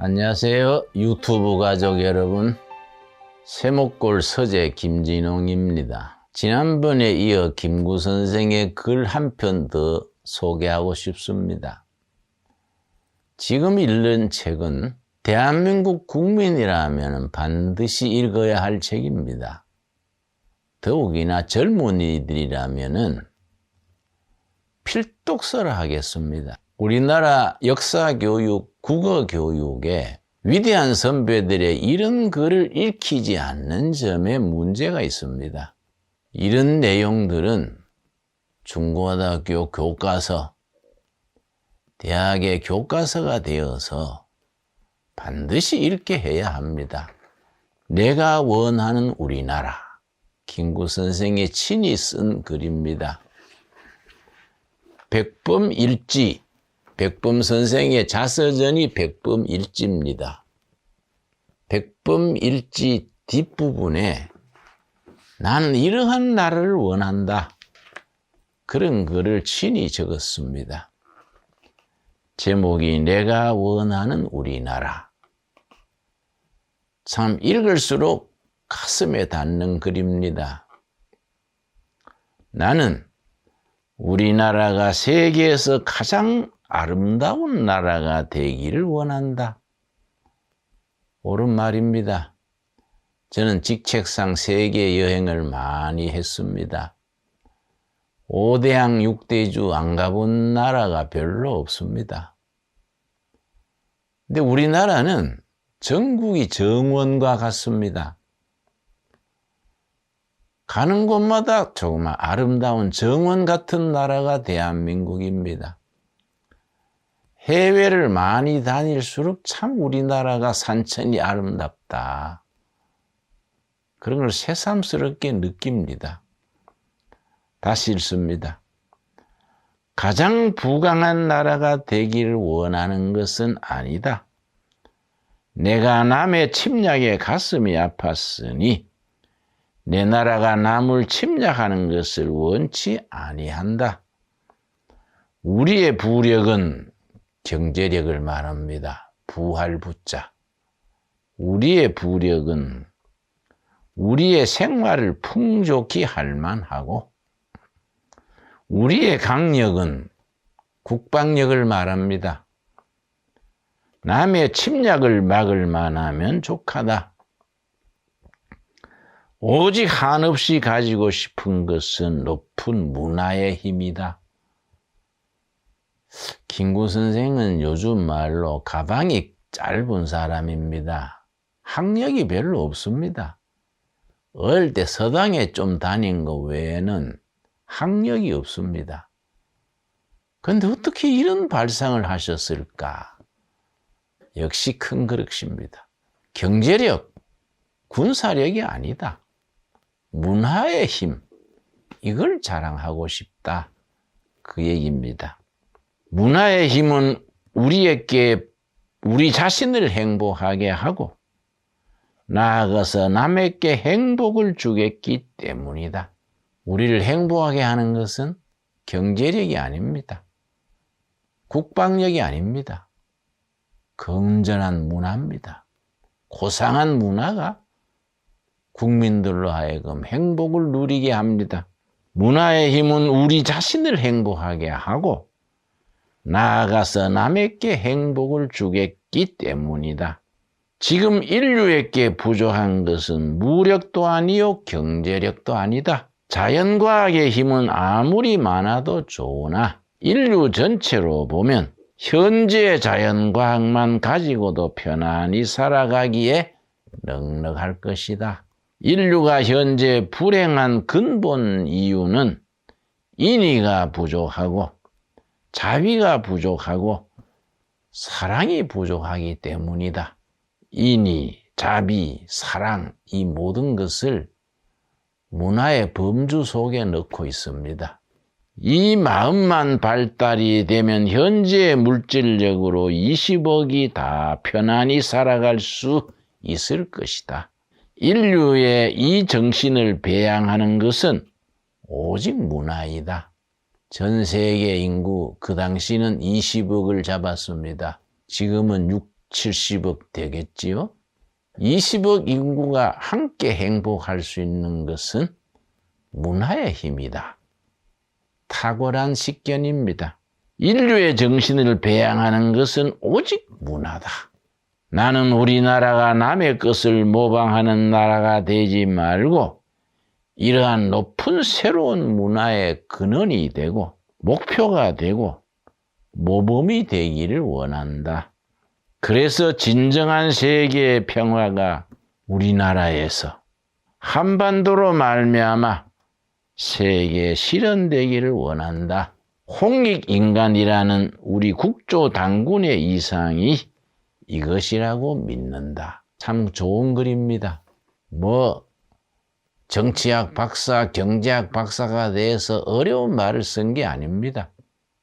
안녕하세요. 유튜브 가족 여러분. 세목골 서재 김진홍입니다. 지난번에 이어 김구 선생의 글 한 편 더 소개하고 싶습니다. 지금 읽는 책은 대한민국 국민이라면 반드시 읽어야 할 책입니다. 더욱이나 젊은이들이라면 필독서라 하겠습니다. 우리나라 역사교육, 국어교육에 위대한 선배들의 이런 글을 읽히지 않는 점에 문제가 있습니다. 이런 내용들은 중고등학교 교과서, 대학의 교과서가 되어서 반드시 읽게 해야 합니다. 내가 원하는 우리나라. 김구 선생의 친히 쓴 글입니다. 백범일지, 백범 선생의 자서전이 백범 일지입니다. 백범 일지 뒷부분에 나는 이러한 나라를 원한다. 그런 글을 친히 적었습니다. 제목이 내가 원하는 우리나라. 참 읽을수록 가슴에 닿는 글입니다. 나는 우리나라가 세계에서 가장 아름다운 나라가 되기를 원한다. 옳은 말입니다. 저는 직책상 세계 여행을 많이 했습니다. 5대양 6대주 안 가본 나라가 별로 없습니다. 근데 우리나라는 전국이 정원과 같습니다. 가는 곳마다 조그만 아름다운 정원 같은 나라가 대한민국입니다. 해외를 많이 다닐수록 참 우리나라가 산천이 아름답다. 그런 걸 새삼스럽게 느낍니다. 다시 읽습니다. 가장 부강한 나라가 되기를 원하는 것은 아니다. 내가 남의 침략에 가슴이 아팠으니 내 나라가 남을 침략하는 것을 원치 아니한다. 우리의 부력은 경제력을 말합니다. 부할 부자. 우리의 부력은 우리의 생활을 풍족히 할 만하고 우리의 강력은 국방력을 말합니다. 남의 침략을 막을 만하면 족하다. 오직 한없이 가지고 싶은 것은 높은 문화의 힘이다. 김구 선생은 요즘 말로 가방이 짧은 사람입니다. 학력이 별로 없습니다. 어릴 때 서당에 좀 다닌 것 외에는 학력이 없습니다. 그런데 어떻게 이런 발상을 하셨을까? 역시 큰 그릇입니다. 경제력, 군사력이 아니다. 문화의 힘, 이걸 자랑하고 싶다. 그 얘기입니다. 문화의 힘은 우리에게 우리 자신을 행복하게 하고 나아가서 남에게 행복을 주겠기 때문이다. 우리를 행복하게 하는 것은 경제력이 아닙니다. 국방력이 아닙니다. 건전한 문화입니다. 고상한 문화가 국민들로 하여금 행복을 누리게 합니다. 문화의 힘은 우리 자신을 행복하게 하고 나아가서 남에게 행복을 주겠기 때문이다. 지금 인류에게 부족한 것은 무력도 아니요 경제력도 아니다. 자연과학의 힘은 아무리 많아도 좋으나 인류 전체로 보면 현재 자연과학만 가지고도 편안히 살아가기에 넉넉할 것이다. 인류가 현재 불행한 근본 이유는 인의가 부족하고 자비가 부족하고 사랑이 부족하기 때문이다. 인의, 자비, 사랑 이 모든 것을 문화의 범주 속에 넣고 있습니다. 이 마음만 발달이 되면 현재 물질력으로 20억이 다 편안히 살아갈 수 있을 것이다. 인류의 이 정신을 배양하는 것은 오직 문화이다. 전 세계 인구 그 당시는 20억을 잡았습니다. 지금은 70억 되겠지요? 20억 인구가 함께 행복할 수 있는 것은 문화의 힘이다. 탁월한 식견입니다. 인류의 정신을 배양하는 것은 오직 문화다. 나는 우리나라가 남의 것을 모방하는 나라가 되지 말고 이러한 높은 새로운 문화의 근원이 되고 목표가 되고 모범이 되기를 원한다. 그래서 진정한 세계의 평화가 우리나라에서 한반도로 말미암아 세계에 실현되기를 원한다. 홍익인간이라는 우리 국조 당군의 이상이 이것이라고 믿는다. 참 좋은 글입니다. 뭐 정치학 박사, 경제학 박사가 돼서 어려운 말을 쓴 게 아닙니다.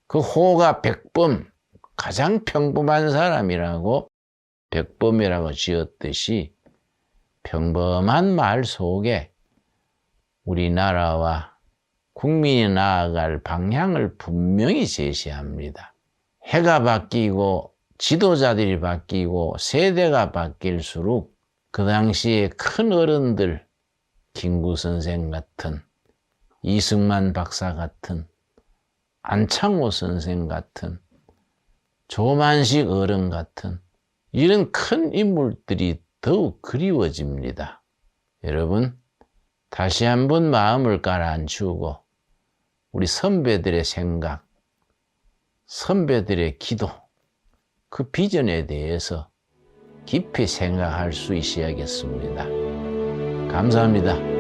그 호가 백범, 가장 평범한 사람이라고 백범이라고 지었듯이 평범한 말 속에 우리나라와 국민이 나아갈 방향을 분명히 제시합니다. 해가 바뀌고 지도자들이 바뀌고 세대가 바뀔수록 그 당시에 큰 어른들, 김구 선생 같은, 이승만 박사 같은, 안창호 선생 같은, 조만식 어른 같은 이런 큰 인물들이 더욱 그리워집니다. 여러분, 다시 한번 마음을 가라앉히고 우리 선배들의 생각, 선배들의 기도, 그 비전에 대해서 깊이 생각할 수 있어야겠습니다. 감사합니다.